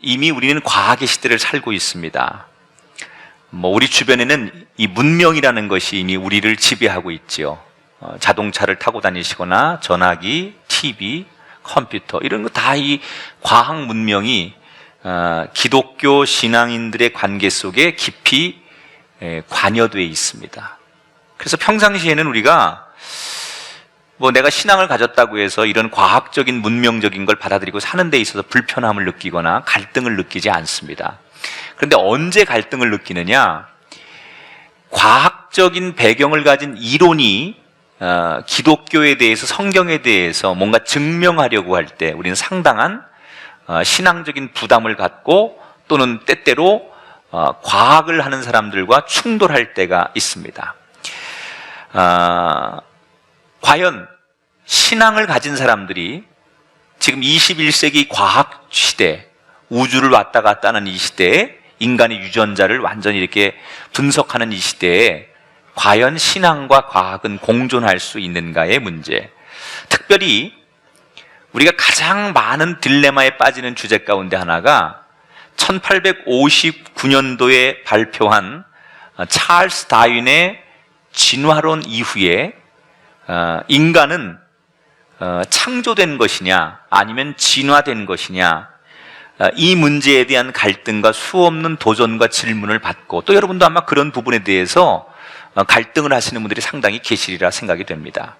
이미 우리는 과학의 시대를 살고 있습니다. 뭐 우리 주변에는 이 문명이라는 것이 이미 우리를 지배하고 있지요. 어, 자동차를 타고 다니시거나 전화기, TV, 컴퓨터 이런 거 다 이 과학 문명이 어, 기독교 신앙인들의 관계 속에 깊이 에, 관여되어 있습니다. 그래서 평상시에는 우리가 뭐 내가 신앙을 가졌다고 해서 이런 과학적인 문명적인 걸 받아들이고 사는 데 있어서 불편함을 느끼거나 갈등을 느끼지 않습니다. 그런데 언제 갈등을 느끼느냐? 과학적인 배경을 가진 이론이 어, 기독교에 대해서 성경에 대해서 뭔가 증명하려고 할 때 우리는 상당한 어, 신앙적인 부담을 갖고 또는 때때로 어, 과학을 하는 사람들과 충돌할 때가 있습니다. 아, 과연 신앙을 가진 사람들이 지금 21세기 과학 시대, 우주를 왔다 갔다 하는 이 시대에 인간의 유전자를 완전히 이렇게 분석하는 이 시대에 과연 신앙과 과학은 공존할 수 있는가의 문제. 특별히 우리가 가장 많은 딜레마에 빠지는 주제 가운데 하나가 1859년도에 발표한 찰스 다윈의 진화론 이후에 어, 인간은 어, 창조된 것이냐 아니면 진화된 것이냐 어, 이 문제에 대한 갈등과 수없는 도전과 질문을 받고 또 여러분도 아마 그런 부분에 대해서 어, 갈등을 하시는 분들이 상당히 계시리라 생각이 됩니다.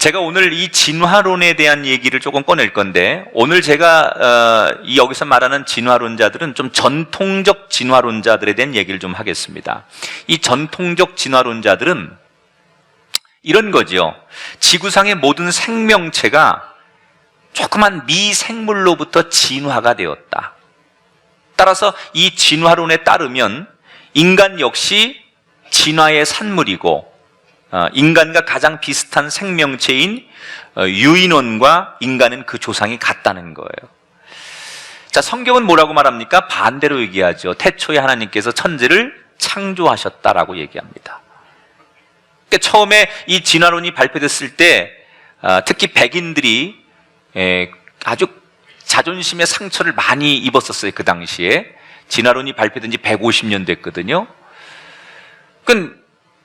제가 오늘 이 진화론에 대한 얘기를 조금 꺼낼 건데 오늘 제가 어, 이 여기서 말하는 진화론자들은 좀 전통적 진화론자들에 대한 얘기를 좀 하겠습니다. 이 전통적 진화론자들은 이런 거지요. 지구상의 모든 생명체가 조그만 미생물로부터 진화가 되었다. 따라서 이 진화론에 따르면 인간 역시 진화의 산물이고 어, 인간과 가장 비슷한 생명체인 어, 유인원과 인간은 그 조상이 같다는 거예요. 자, 성경은 뭐라고 말합니까? 반대로 얘기하죠. 태초에 하나님께서 천지를 창조하셨다라고 얘기합니다. 처음에 이 진화론이 발표됐을 때 어, 특히 백인들이 에, 아주 자존심의 상처를 많이 입었었어요. 그 당시에 진화론이 발표된 지 150년 됐거든요. 그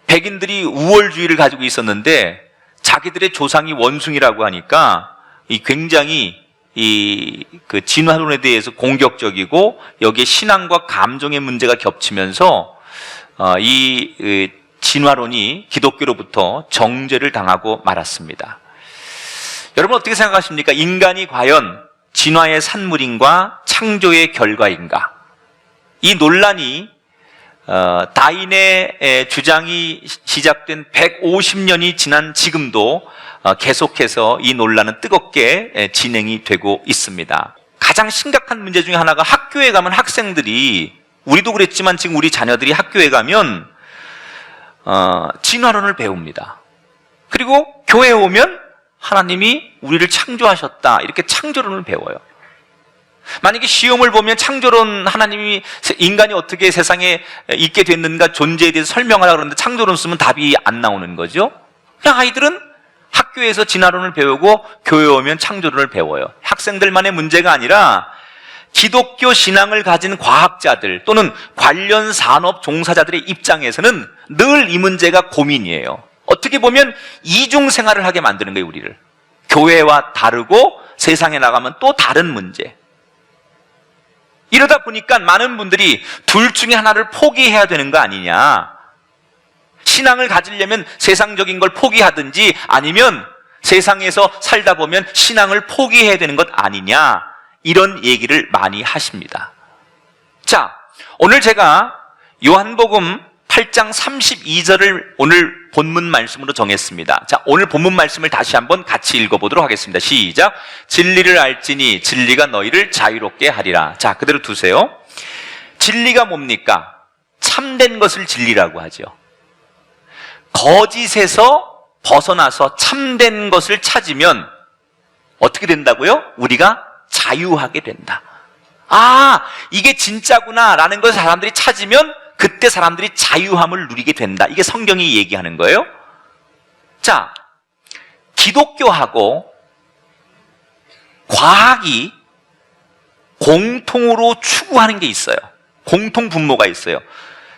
백인들이 우월주의를 가지고 있었는데 자기들의 조상이 원숭이라고 하니까 이 굉장히 이 그 진화론에 대해서 공격적이고 여기에 신앙과 감정의 문제가 겹치면서 어, 이 그, 진화론이 기독교로부터 정죄를 당하고 말았습니다. 여러분 어떻게 생각하십니까? 인간이 과연 진화의 산물인가 창조의 결과인가? 이 논란이 어, 다인의 주장이 시작된 150년이 지난 지금도 어, 계속해서 이 논란은 뜨겁게 진행이 되고 있습니다. 가장 심각한 문제 중에 하나가 학교에 가면 학생들이 우리도 그랬지만 지금 우리 자녀들이 학교에 가면 어, 진화론을 배웁니다. 그리고 교회에 오면 하나님이 우리를 창조하셨다 이렇게 창조론을 배워요. 만약에 시험을 보면 창조론 하나님이 인간이 어떻게 세상에 있게 됐는가 존재에 대해서 설명하라 그러는데 창조론 쓰면 답이 안 나오는 거죠. 그냥 아이들은 학교에서 진화론을 배우고 교회 오면 창조론을 배워요. 학생들만의 문제가 아니라 기독교 신앙을 가진 과학자들 또는 관련 산업 종사자들의 입장에서는 늘 이 문제가 고민이에요. 어떻게 보면 이중 생활을 하게 만드는 거예요, 우리를. 교회와 다르고 세상에 나가면 또 다른 문제. 이러다 보니까 많은 분들이 둘 중에 하나를 포기해야 되는 거 아니냐. 신앙을 가지려면 세상적인 걸 포기하든지 아니면 세상에서 살다 보면 신앙을 포기해야 되는 것 아니냐. 이런 얘기를 많이 하십니다. 자, 오늘 제가 요한복음 8장 32절을 오늘 본문 말씀으로 정했습니다. 자, 오늘 본문 말씀을 다시 한번 같이 읽어보도록 하겠습니다. 시작. 진리를 알지니 진리가 너희를 자유롭게 하리라. 자, 그대로 두세요. 진리가 뭡니까? 참된 것을 진리라고 하죠. 거짓에서 벗어나서 참된 것을 찾으면 어떻게 된다고요? 우리가 자유하게 된다. 아, 이게 진짜구나 라는 것을 사람들이 찾으면 그때 사람들이 자유함을 누리게 된다. 이게 성경이 얘기하는 거예요. 자, 기독교하고 과학이 공통으로 추구하는 게 있어요. 공통 분모가 있어요.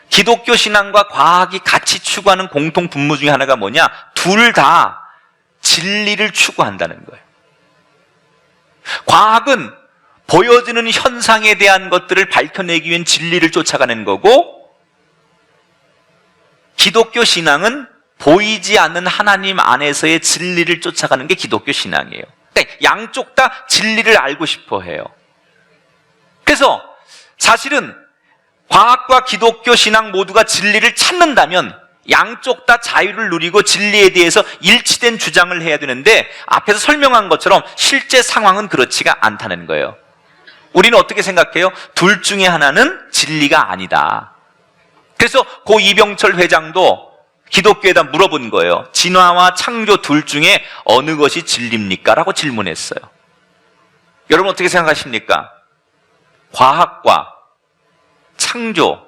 기독교 신앙과 과학이 같이 추구하는 공통 분모 중에 하나가 뭐냐? 둘 다 진리를 추구한다는 거예요. 과학은 보여지는 현상에 대한 것들을 밝혀내기 위한 진리를 쫓아가는 거고, 기독교 신앙은 보이지 않는 하나님 안에서의 진리를 쫓아가는 게 기독교 신앙이에요. 그러니까 양쪽 다 진리를 알고 싶어 해요. 그래서 사실은 과학과 기독교 신앙 모두가 진리를 찾는다면 양쪽 다 자유를 누리고 진리에 대해서 일치된 주장을 해야 되는데 앞에서 설명한 것처럼 실제 상황은 그렇지가 않다는 거예요. 우리는 어떻게 생각해요? 둘 중에 하나는 진리가 아니다. 그래서 고 이병철 회장도 기독교에다 물어본 거예요. 진화와 창조 둘 중에 어느 것이 진리입니까? 라고 질문했어요. 여러분 어떻게 생각하십니까? 과학과 창조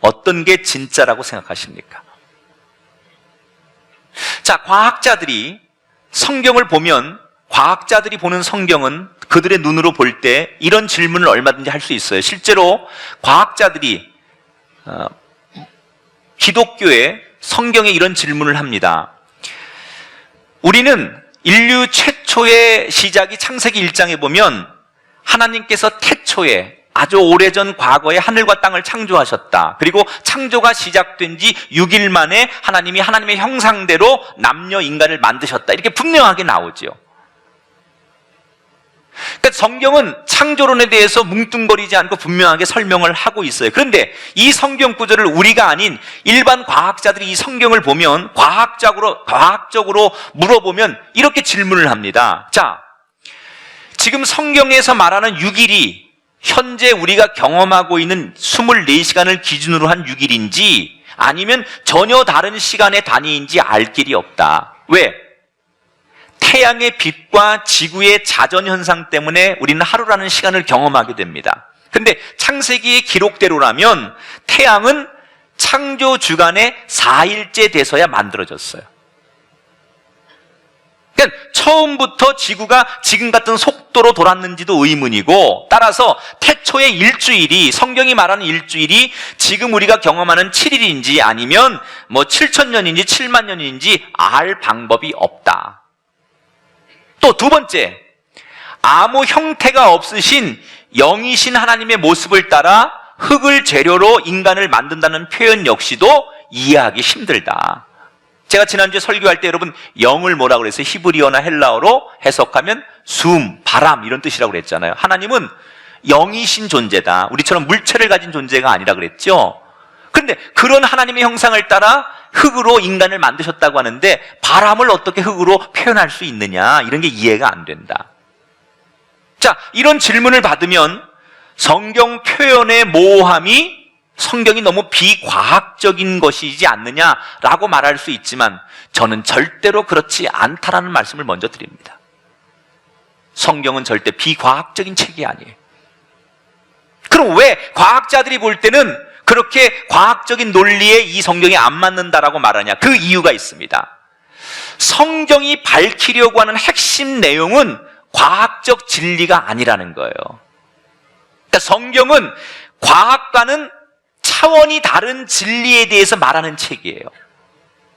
어떤 게 진짜라고 생각하십니까? 자, 과학자들이 성경을 보면 과학자들이 보는 성경은 그들의 눈으로 볼 때 이런 질문을 얼마든지 할 수 있어요. 실제로 과학자들이 어, 기독교에 성경에 이런 질문을 합니다. 우리는 인류 최초의 시작이 창세기 1장에 보면 하나님께서 태초에 아주 오래전 과거에 하늘과 땅을 창조하셨다. 그리고 창조가 시작된 지 6일 만에 하나님이 하나님의 형상대로 남녀 인간을 만드셨다. 이렇게 분명하게 나오지요. 그러니까 성경은 창조론에 대해서 뭉뚱거리지 않고 분명하게 설명을 하고 있어요. 그런데 이 성경 구절을 우리가 아닌 일반 과학자들이 이 성경을 보면 과학적으로 과학적으로 물어보면 이렇게 질문을 합니다. 자, 지금 성경에서 말하는 6일이 현재 우리가 경험하고 있는 24시간을 기준으로 한 6일인지 아니면 전혀 다른 시간의 단위인지 알 길이 없다. 왜? 태양의 빛과 지구의 자전 현상 때문에 우리는 하루라는 시간을 경험하게 됩니다. 근데 창세기의 기록대로라면 태양은 창조 주간에 4일째 돼서야 만들어졌어요. 그러니까 처음부터 지구가 지금 같은 속도로 돌았는지도 의문이고 따라서 태초의 일주일이 성경이 말하는 일주일이 지금 우리가 경험하는 7일인지 아니면 뭐 7천 년인지 7만 년인지 알 방법이 없다. 또 두 번째, 아무 형태가 없으신 영이신 하나님의 모습을 따라 흙을 재료로 인간을 만든다는 표현 역시도 이해하기 힘들다. 제가 지난주에 설교할 때 여러분 영을 뭐라 그랬어요? 히브리어나 헬라어로 해석하면 숨, 바람 이런 뜻이라고 그랬잖아요. 하나님은 영이신 존재다. 우리처럼 물체를 가진 존재가 아니라 그랬죠. 그런데 그런 하나님의 형상을 따라 흙으로 인간을 만드셨다고 하는데 바람을 어떻게 흙으로 표현할 수 있느냐 이런 게 이해가 안 된다. 자, 이런 질문을 받으면 성경 표현의 모호함이 성경이 너무 비과학적인 것이지 않느냐라고 말할 수 있지만 저는 절대로 그렇지 않다라는 말씀을 먼저 드립니다. 성경은 절대 비과학적인 책이 아니에요. 그럼 왜 과학자들이 볼 때는 그렇게 과학적인 논리에 이 성경이 안 맞는다라고 말하냐? 그 이유가 있습니다. 성경이 밝히려고 하는 핵심 내용은 과학적 진리가 아니라는 거예요. 그러니까 성경은 과학과는 차원이 다른 진리에 대해서 말하는 책이에요.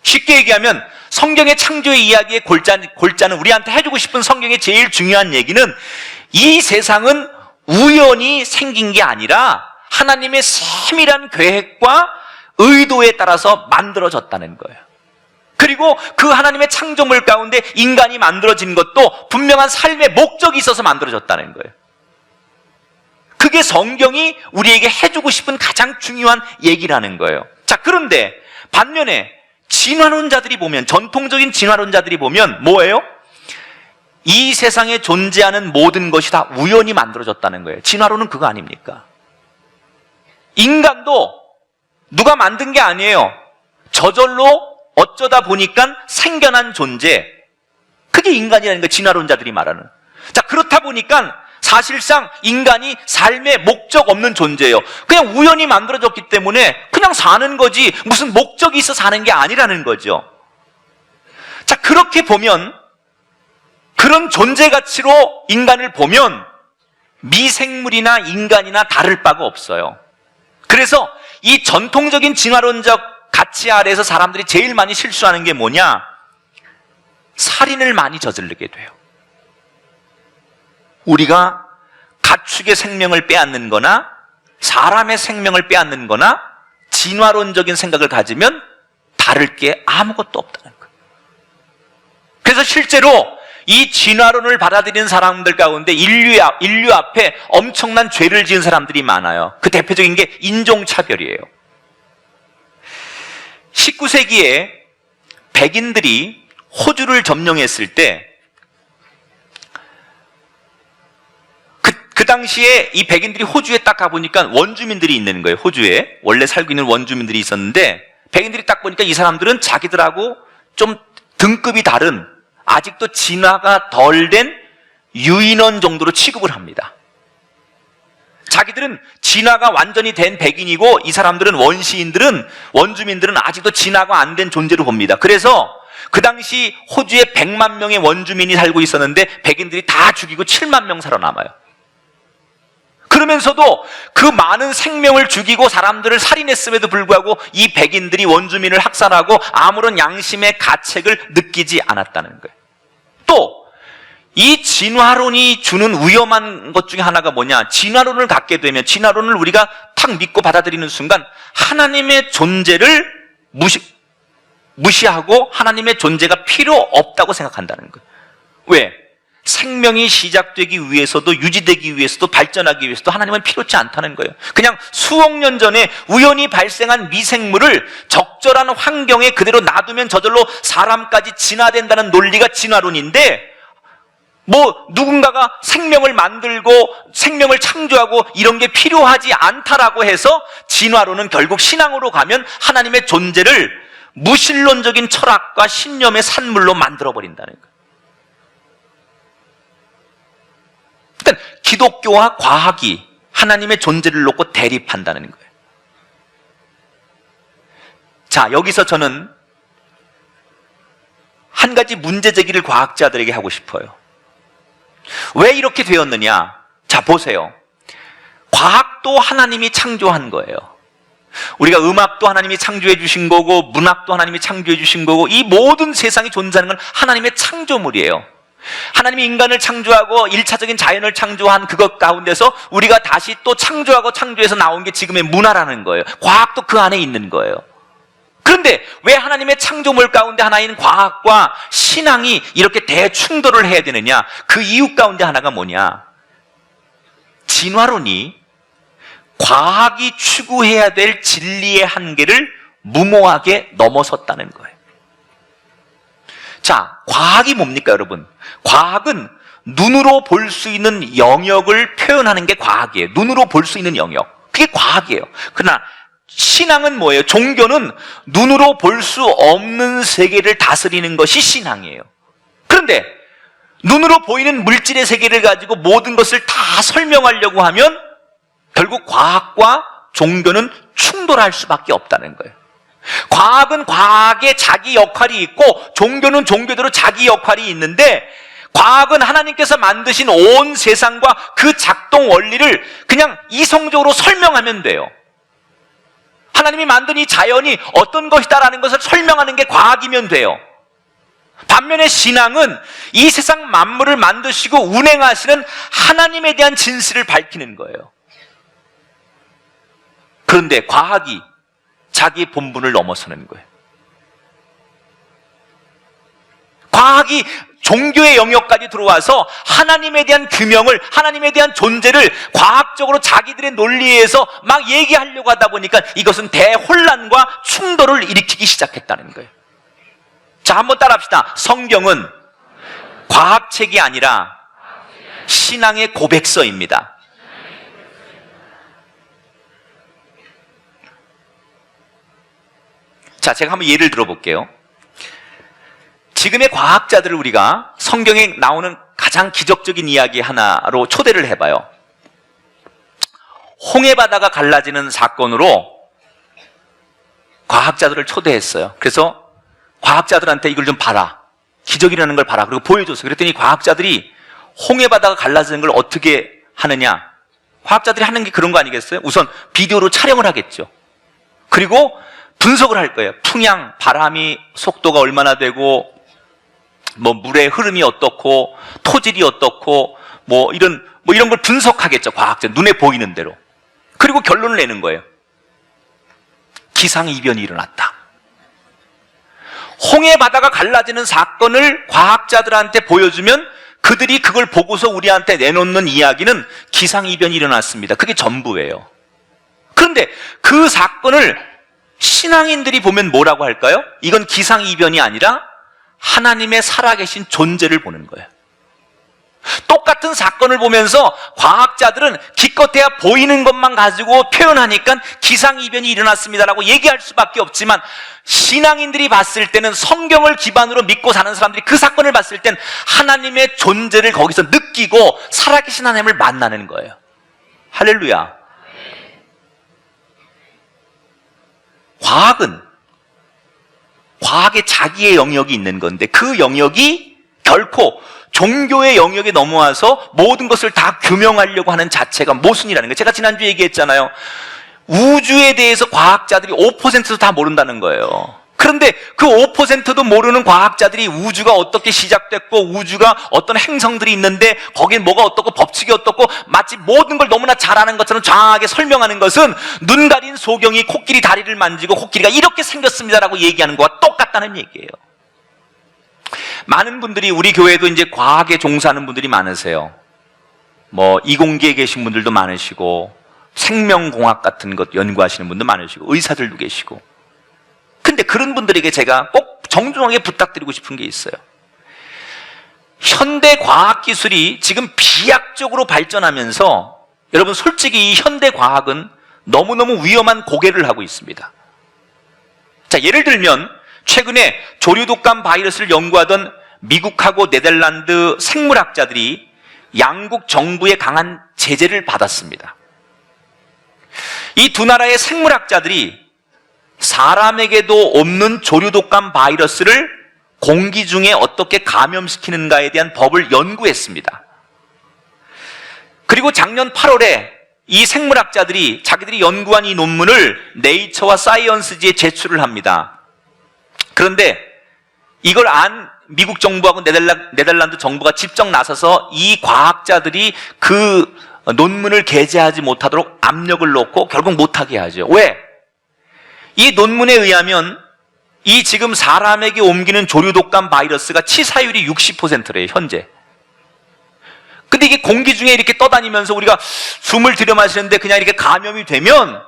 쉽게 얘기하면 성경의 창조의 이야기의 골자, 골자는 우리한테 해주고 싶은 성경의 제일 중요한 얘기는 이 세상은 우연히 생긴 게 아니라 하나님의 세밀한 계획과 의도에 따라서 만들어졌다는 거예요. 그리고 그 하나님의 창조물 가운데 인간이 만들어진 것도 분명한 삶의 목적이 있어서 만들어졌다는 거예요. 그게 성경이 우리에게 해주고 싶은 가장 중요한 얘기라는 거예요. 자, 그런데 반면에 진화론자들이 보면, 전통적인 진화론자들이 보면 뭐예요? 이 세상에 존재하는 모든 것이 다 우연히 만들어졌다는 거예요. 진화론은 그거 아닙니까? 인간도 누가 만든 게 아니에요. 저절로 어쩌다 보니까 생겨난 존재. 그게 인간이라는 거 진화론자들이 말하는. 자, 그렇다 보니까 사실상 인간이 삶의 목적 없는 존재예요. 그냥 우연히 만들어졌기 때문에 그냥 사는 거지 무슨 목적이 있어 사는 게 아니라는 거죠. 자, 그렇게 보면 그런 존재 가치로 인간을 보면 미생물이나 인간이나 다를 바가 없어요. 그래서 이 전통적인 진화론적 가치 아래에서 사람들이 제일 많이 실수하는 게 뭐냐? 살인을 많이 저지르게 돼요. 우리가 가축의 생명을 빼앗는 거나 사람의 생명을 빼앗는 거나 진화론적인 생각을 가지면 다를 게 아무것도 없다는 거예요. 그래서 실제로 이 진화론을 받아들이는 사람들 가운데 인류, 앞- 인류 앞에 엄청난 죄를 지은 사람들이 많아요. 그 대표적인 게 인종차별이에요. 19세기에 백인들이 호주를 점령했을 때 그, 그 당시에 이 백인들이 호주에 딱 가보니까 원주민들이 있는 거예요. 호주에. 원래 살고 있는 원주민들이 있었는데 백인들이 딱 보니까 이 사람들은 자기들하고 좀 등급이 다른 아직도 진화가 덜 된 유인원 정도로 취급을 합니다. 자기들은 진화가 완전히 된 백인이고 이 사람들은 원시인들은 원주민들은 아직도 진화가 안 된 존재로 봅니다. 그래서 그 당시 호주에 100만 명의 원주민이 살고 있었는데 백인들이 다 죽이고 7만 명 살아남아요. 그러면서도 그 많은 생명을 죽이고 사람들을 살인했음에도 불구하고 이 백인들이 원주민을 학살하고 아무런 양심의 가책을 느끼지 않았다는 거예요. 또, 이 진화론이 주는 위험한 것 중에 하나가 뭐냐? 진화론을 갖게 되면, 진화론을 우리가 탁 믿고 받아들이는 순간, 하나님의 존재를 무시, 무시하고 하나님의 존재가 필요 없다고 생각한다는 거예요. 왜? 생명이 시작되기 위해서도 유지되기 위해서도 발전하기 위해서도 하나님은 필요치 않다는 거예요. 그냥 수억 년 전에 우연히 발생한 미생물을 적절한 환경에 그대로 놔두면 저절로 사람까지 진화된다는 논리가 진화론인데 뭐 누군가가 생명을 만들고 생명을 창조하고 이런 게 필요하지 않다라고 해서 진화론은 결국 신앙으로 가면 하나님의 존재를 무신론적인 철학과 신념의 산물로 만들어 버린다는 거예요. 일단 기독교와 과학이 하나님의 존재를 놓고 대립한다는 거예요. 자, 여기서 저는 한 가지 문제 제기를 과학자들에게 하고 싶어요. 왜 이렇게 되었느냐? 자, 보세요. 과학도 하나님이 창조한 거예요. 우리가 음악도 하나님이 창조해 주신 거고, 문학도 하나님이 창조해 주신 거고, 이 모든 세상이 존재하는 건 하나님의 창조물이에요. 하나님이 인간을 창조하고 1차적인 자연을 창조한 그것 가운데서 우리가 다시 또 창조하고 창조해서 나온 게 지금의 문화라는 거예요. 과학도 그 안에 있는 거예요. 그런데 왜 하나님의 창조물 가운데 하나인 과학과 신앙이 이렇게 대충돌을 해야 되느냐? 그 이유 가운데 하나가 뭐냐? 진화론이 과학이 추구해야 될 진리의 한계를 무모하게 넘어섰다는 거예요. 자, 과학이 뭡니까, 여러분? 과학은 눈으로 볼 수 있는 영역을 표현하는 게 과학이에요. 눈으로 볼 수 있는 영역. 그게 과학이에요. 그러나 신앙은 뭐예요? 종교는 눈으로 볼 수 없는 세계를 다스리는 것이 신앙이에요. 그런데 눈으로 보이는 물질의 세계를 가지고 모든 것을 다 설명하려고 하면 결국 과학과 종교는 충돌할 수밖에 없다는 거예요. 과학은 과학의 자기 역할이 있고 종교는 종교대로 자기 역할이 있는데 과학은 하나님께서 만드신 온 세상과 그 작동 원리를 그냥 이성적으로 설명하면 돼요. 하나님이 만든 이 자연이 어떤 것이다라는 것을 설명하는 게 과학이면 돼요. 반면에 신앙은 이 세상 만물을 만드시고 운행하시는 하나님에 대한 진실을 밝히는 거예요. 그런데 과학이 자기 본분을 넘어서는 거예요. 과학이 종교의 영역까지 들어와서 하나님에 대한 규명을, 하나님에 대한 존재를 과학적으로 자기들의 논리에서 막 얘기하려고 하다 보니까 이것은 대혼란과 충돌을 일으키기 시작했다는 거예요. 자, 한번 따라 합시다. 성경은 과학책이 아니라 신앙의 고백서입니다. 자, 제가 한번 예를 들어볼게요. 지금의 과학자들을 우리가 성경에 나오는 가장 기적적인 이야기 하나로 초대를 해봐요. 홍해 바다가 갈라지는 사건으로 과학자들을 초대했어요. 그래서 과학자들한테 이걸 좀 봐라. 기적이라는 걸 봐라. 그리고 보여줬어. 그랬더니 과학자들이 홍해 바다가 갈라지는 걸 어떻게 하느냐? 과학자들이 하는 게 그런 거 아니겠어요? 우선 비디오로 촬영을 하겠죠. 그리고 분석을 할 거예요. 풍향, 바람이 속도가 얼마나 되고, 뭐 물의 흐름이 어떻고, 토질이 어떻고, 뭐 이런 뭐 이런 걸 분석하겠죠. 과학자 눈에 보이는 대로. 그리고 결론을 내는 거예요. 기상 이변이 일어났다. 홍해 바다가 갈라지는 사건을 과학자들한테 보여주면 그들이 그걸 보고서 우리한테 내놓는 이야기는 기상 이변이 일어났습니다. 그게 전부예요. 그런데 그 사건을 신앙인들이 보면 뭐라고 할까요? 이건 기상 이변이 아니라 하나님의 살아계신 존재를 보는 거예요. 똑같은 사건을 보면서 과학자들은 기껏해야 보이는 것만 가지고 표현하니까 기상이변이 일어났습니다라고 얘기할 수밖에 없지만 신앙인들이 봤을 때는 성경을 기반으로 믿고 사는 사람들이 그 사건을 봤을 땐 하나님의 존재를 거기서 느끼고 살아계신 하나님을 만나는 거예요. 할렐루야. 과학은 과학의 자기의 영역이 있는 건데 그 영역이 결코 종교의 영역에 넘어와서 모든 것을 다 규명하려고 하는 자체가 모순이라는 거예요. 제가 지난주에 얘기했잖아요. 우주에 대해서 과학자들이 5%도 다 모른다는 거예요. 그런데 그 5%도 모르는 과학자들이 우주가 어떻게 시작됐고 우주가 어떤 행성들이 있는데 거기에 뭐가 어떻고 법칙이 어떻고 마치 모든 걸 너무나 잘 아는 것처럼 정확하게 설명하는 것은 눈 가린 소경이 코끼리 다리를 만지고 코끼리가 이렇게 생겼습니다라고 얘기하는 것과 똑같다는 얘기예요. 많은 분들이 우리 교회도 이제 과학에 종사하는 분들이 많으세요. 뭐 이공계에 계신 분들도 많으시고 생명공학 같은 것 연구하시는 분도 많으시고 의사들도 계시고 근데 그런 분들에게 제가 꼭 정중하게 부탁드리고 싶은 게 있어요. 현대 과학 기술이 지금 비약적으로 발전하면서 여러분 솔직히 이 현대 과학은 너무너무 위험한 고개를 하고 있습니다. 자, 예를 들면 최근에 조류독감 바이러스를 연구하던 미국하고 네덜란드 생물학자들이 양국 정부의 강한 제재를 받았습니다. 이 두 나라의 생물학자들이 사람에게도 없는 조류독감 바이러스를 공기 중에 어떻게 감염시키는가에 대한 법을 연구했습니다. 그리고 작년 8월에 이 생물학자들이 자기들이 연구한 이 논문을 네이처와 사이언스지에 제출을 합니다. 그런데 이걸 안 미국 정부하고 네덜란드 정부가 직접 나서서 이 과학자들이 그 논문을 게재하지 못하도록 압력을 놓고 결국 못하게 하죠. 왜? 이 논문에 의하면 이 지금 사람에게 옮기는 조류독감 바이러스가 치사율이 60%래요, 현재. 근데 이게 공기 중에 이렇게 떠다니면서 우리가 숨을 들여 마시는데 그냥 이렇게 감염이 되면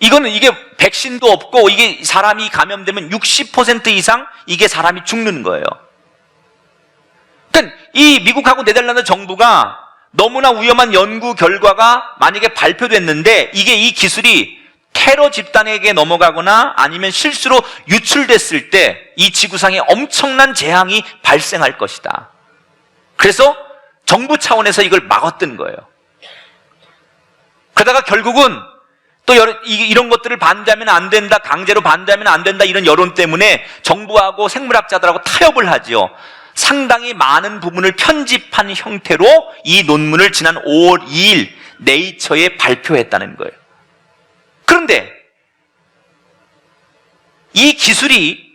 이거는 이게 백신도 없고 이게 사람이 감염되면 60% 이상 이게 사람이 죽는 거예요. 그러니까 이 미국하고 네덜란드 정부가 너무나 위험한 연구 결과가 만약에 발표됐는데 이게 이 기술이 테러 집단에게 넘어가거나 아니면 실수로 유출됐을 때 이 지구상에 엄청난 재앙이 발생할 것이다. 그래서 정부 차원에서 이걸 막았던 거예요. 그러다가 결국은 또 여러, 이런 것들을 반대하면 안 된다, 강제로 반대하면 안 된다 이런 여론 때문에 정부하고 생물학자들하고 타협을 하지요. 상당히 많은 부분을 편집한 형태로 이 논문을 지난 5월 2일 네이처에 발표했다는 거예요. 그런데 이 기술이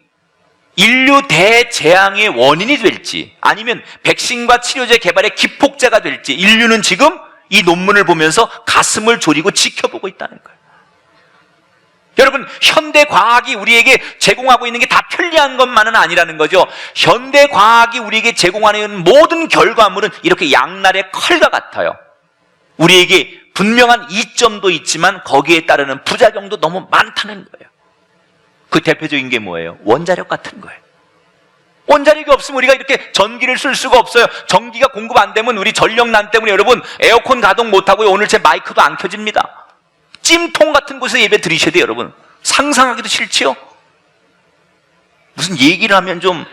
인류 대재앙의 원인이 될지 아니면 백신과 치료제 개발의 기폭제가 될지 인류는 지금 이 논문을 보면서 가슴을 졸이고 지켜보고 있다는 거예요. 여러분, 현대 과학이 우리에게 제공하고 있는 게 다 편리한 것만은 아니라는 거죠. 현대 과학이 우리에게 제공하는 모든 결과물은 이렇게 양날의 칼과 같아요. 우리에게 분명한 이점도 있지만 거기에 따르는 부작용도 너무 많다는 거예요. 그 대표적인 게 뭐예요? 원자력 같은 거예요. 원자력이 없으면 우리가 이렇게 전기를 쓸 수가 없어요. 전기가 공급 안 되면 우리 전력난 때문에 여러분 에어컨 가동 못하고요. 오늘 제 마이크도 안 켜집니다. 찜통 같은 곳에 예배 드리셔야 돼요, 여러분. 상상하기도 싫지요? 무슨 얘기를 하면 좀.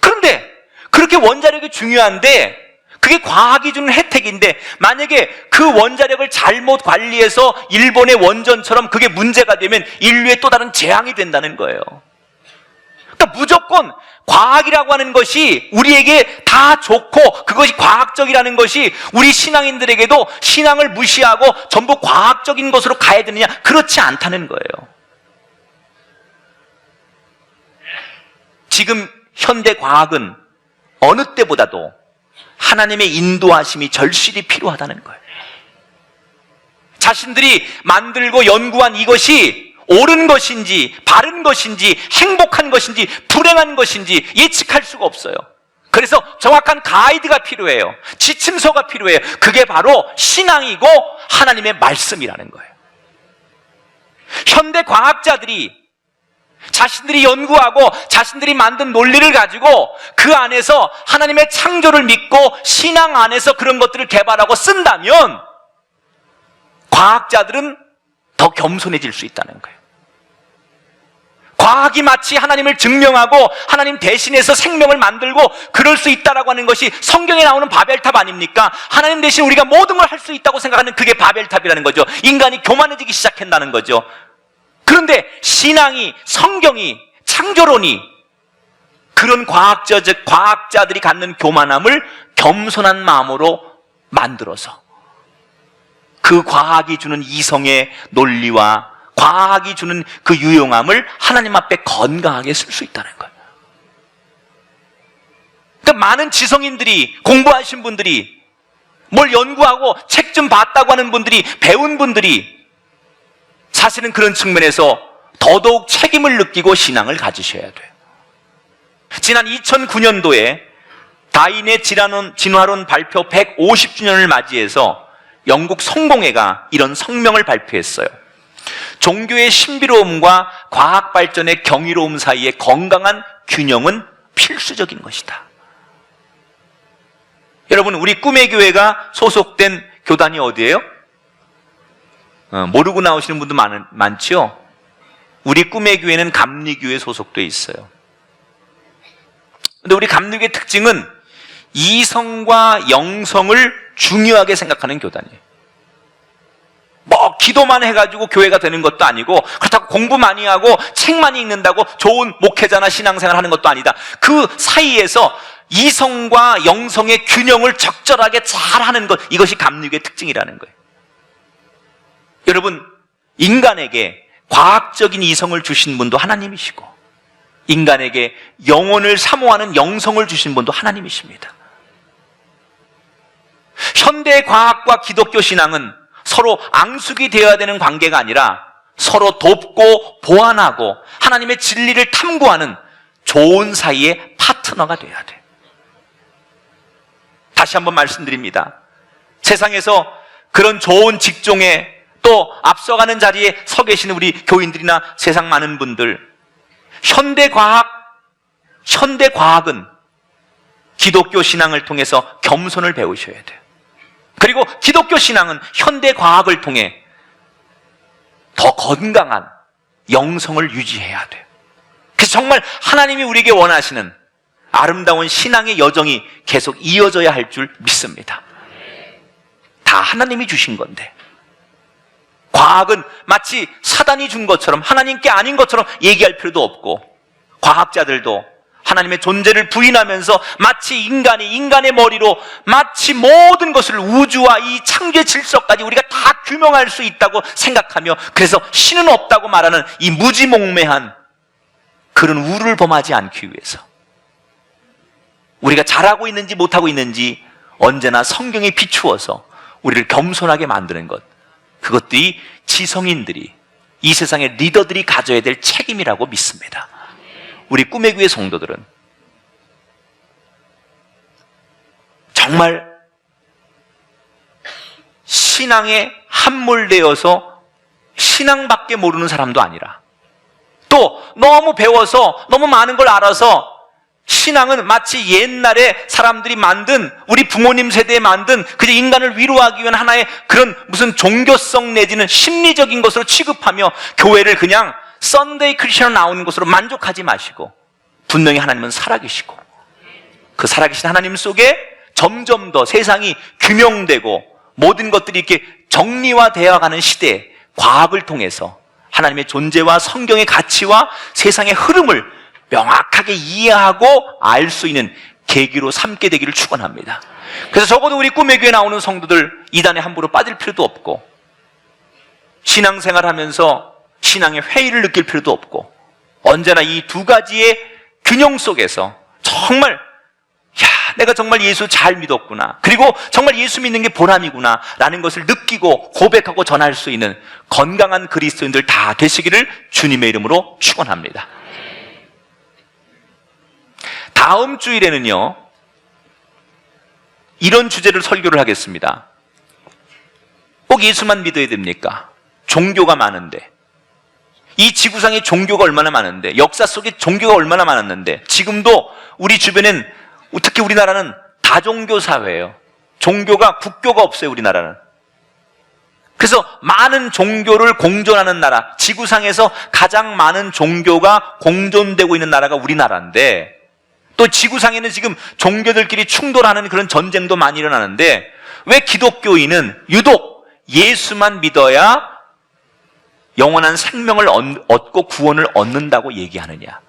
그런데, 그렇게 원자력이 중요한데, 그게 과학이 주는 혜택인데, 만약에 그 원자력을 잘못 관리해서 일본의 원전처럼 그게 문제가 되면 인류의 또 다른 재앙이 된다는 거예요. 그러니까 무조건 과학이라고 하는 것이 우리에게 다 좋고 그것이 과학적이라는 것이 우리 신앙인들에게도 신앙을 무시하고 전부 과학적인 것으로 가야 되느냐? 그렇지 않다는 거예요. 지금 현대 과학은 어느 때보다도 하나님의 인도하심이 절실히 필요하다는 거예요. 자신들이 만들고 연구한 이것이 옳은 것인지, 바른 것인지, 행복한 것인지, 불행한 것인지 예측할 수가 없어요. 그래서 정확한 가이드가 필요해요. 지침서가 필요해요. 그게 바로 신앙이고 하나님의 말씀이라는 거예요. 현대 과학자들이 자신들이 연구하고 자신들이 만든 논리를 가지고 그 안에서 하나님의 창조를 믿고 신앙 안에서 그런 것들을 개발하고 쓴다면 과학자들은 더 겸손해질 수 있다는 거예요. 과학이 마치 하나님을 증명하고 하나님 대신해서 생명을 만들고 그럴 수 있다라고 하는 것이 성경에 나오는 바벨탑 아닙니까? 하나님 대신 우리가 모든 걸 할 수 있다고 생각하는 그게 바벨탑이라는 거죠. 인간이 교만해지기 시작한다는 거죠. 그런데 신앙이 성경이 창조론이 그런 과학자, 과학자들이 갖는 교만함을 겸손한 마음으로 만들어서 그 과학이 주는 이성의 논리와 과학이 주는 그 유용함을 하나님 앞에 건강하게 쓸 수 있다는 거예요. 그러니까 많은 지성인들이 공부하신 분들이 뭘 연구하고 책 좀 봤다고 하는 분들이 배운 분들이 사실은 그런 측면에서 더더욱 책임을 느끼고 신앙을 가지셔야 돼요. 지난 2009년도에 다인의 진화론, 진화론 발표 150주년을 맞이해서 영국 성공회가 이런 성명을 발표했어요. 종교의 신비로움과 과학 발전의 경이로움 사이의 건강한 균형은 필수적인 것이다. 여러분, 우리 꿈의 교회가 소속된 교단이 어디예요? 어, 모르고 나오시는 분도 많, 많죠? 우리 꿈의 교회는 감리교회 소속돼 있어요. 근데 우리 감리교의 특징은 이성과 영성을 중요하게 생각하는 교단이에요. 뭐 기도만 해가지고 교회가 되는 것도 아니고 그렇다고 공부 많이 하고 책 많이 읽는다고 좋은 목회자나 신앙생활 하는 것도 아니다. 그 사이에서 이성과 영성의 균형을 적절하게 잘 하는 것 이것이 감리교의 특징이라는 거예요. 여러분 인간에게 과학적인 이성을 주신 분도 하나님이시고 인간에게 영혼을 사모하는 영성을 주신 분도 하나님이십니다. 현대 과학과 기독교 신앙은 서로 앙숙이 되어야 되는 관계가 아니라 서로 돕고 보완하고 하나님의 진리를 탐구하는 좋은 사이의 파트너가 돼야 돼. 다시 한번 말씀드립니다. 세상에서 그런 좋은 직종에 또 앞서가는 자리에 서 계시는 우리 교인들이나 세상 많은 분들, 현대 과학, 현대 과학은 기독교 신앙을 통해서 겸손을 배우셔야 돼요. 그리고 기독교 신앙은 현대 과학을 통해 더 건강한 영성을 유지해야 돼요. 그래서 정말 하나님이 우리에게 원하시는 아름다운 신앙의 여정이 계속 이어져야 할 줄 믿습니다. 다 하나님이 주신 건데. 과학은 마치 사단이 준 것처럼 하나님께 아닌 것처럼 얘기할 필요도 없고 과학자들도 하나님의 존재를 부인하면서 마치 인간이 인간의 머리로 마치 모든 것을 우주와 이 창조의 질서까지 우리가 다 규명할 수 있다고 생각하며 그래서 신은 없다고 말하는 이 무지몽매한 그런 우를 범하지 않기 위해서 우리가 잘하고 있는지 못하고 있는지 언제나 성경에 비추어서 우리를 겸손하게 만드는 것 그것들이 지성인들이 이 세상의 리더들이 가져야 될 책임이라고 믿습니다. 우리 꿈의 교회 성도들은 정말 신앙에 함몰되어서 신앙밖에 모르는 사람도 아니라 또 너무 배워서 너무 많은 걸 알아서 신앙은 마치 옛날에 사람들이 만든 우리 부모님 세대에 만든 그저 인간을 위로하기 위한 하나의 그런 무슨 종교성 내지는 심리적인 것으로 취급하며 교회를 그냥 썬데이 크리스천 나오는 것으로 만족하지 마시고 분명히 하나님은 살아계시고 그 살아계신 하나님 속에 점점 더 세상이 규명되고 모든 것들이 이렇게 정리화되어 가는 시대에 과학을 통해서 하나님의 존재와 성경의 가치와 세상의 흐름을 명확하게 이해하고 알 수 있는 계기로 삼게 되기를 축원합니다. 그래서 적어도 우리 꿈의 교회 나오는 성도들 이단에 함부로 빠질 필요도 없고 신앙생활하면서 신앙의 회의를 느낄 필요도 없고 언제나 이 두 가지의 균형 속에서 정말 야, 내가 정말 예수 잘 믿었구나. 그리고 정말 예수 믿는 게 보람이구나. 라는 것을 느끼고 고백하고 전할 수 있는 건강한 그리스도인들 다 되시기를 주님의 이름으로 축원합니다. 다음 주일에는요, 이런 주제를 설교를 하겠습니다. 꼭 예수만 믿어야 됩니까? 종교가 많은데. 이 지구상에 종교가 얼마나 많은데, 역사 속에 종교가 얼마나 많았는데, 지금도 우리 주변엔, 특히 우리나라는 다종교 사회예요. 종교가, 국교가 없어요, 우리나라는. 그래서 많은 종교를 공존하는 나라, 지구상에서 가장 많은 종교가 공존되고 있는 나라가 우리나라인데, 또 지구상에는 지금 종교들끼리 충돌하는 그런 전쟁도 많이 일어나는데, 왜 기독교인은 유독 예수만 믿어야 영원한 생명을 얻- 얻고 구원을 얻는다고 얘기하느냐?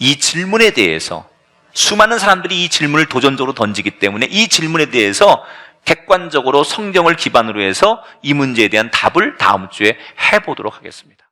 이 질문에 대해서 수많은 사람들이 이 질문을 도전적으로 던지기 때문에 이 질문에 대해서 객관적으로 성경을 기반으로 해서 이 문제에 대한 답을 다음 주에 해보도록 하겠습니다.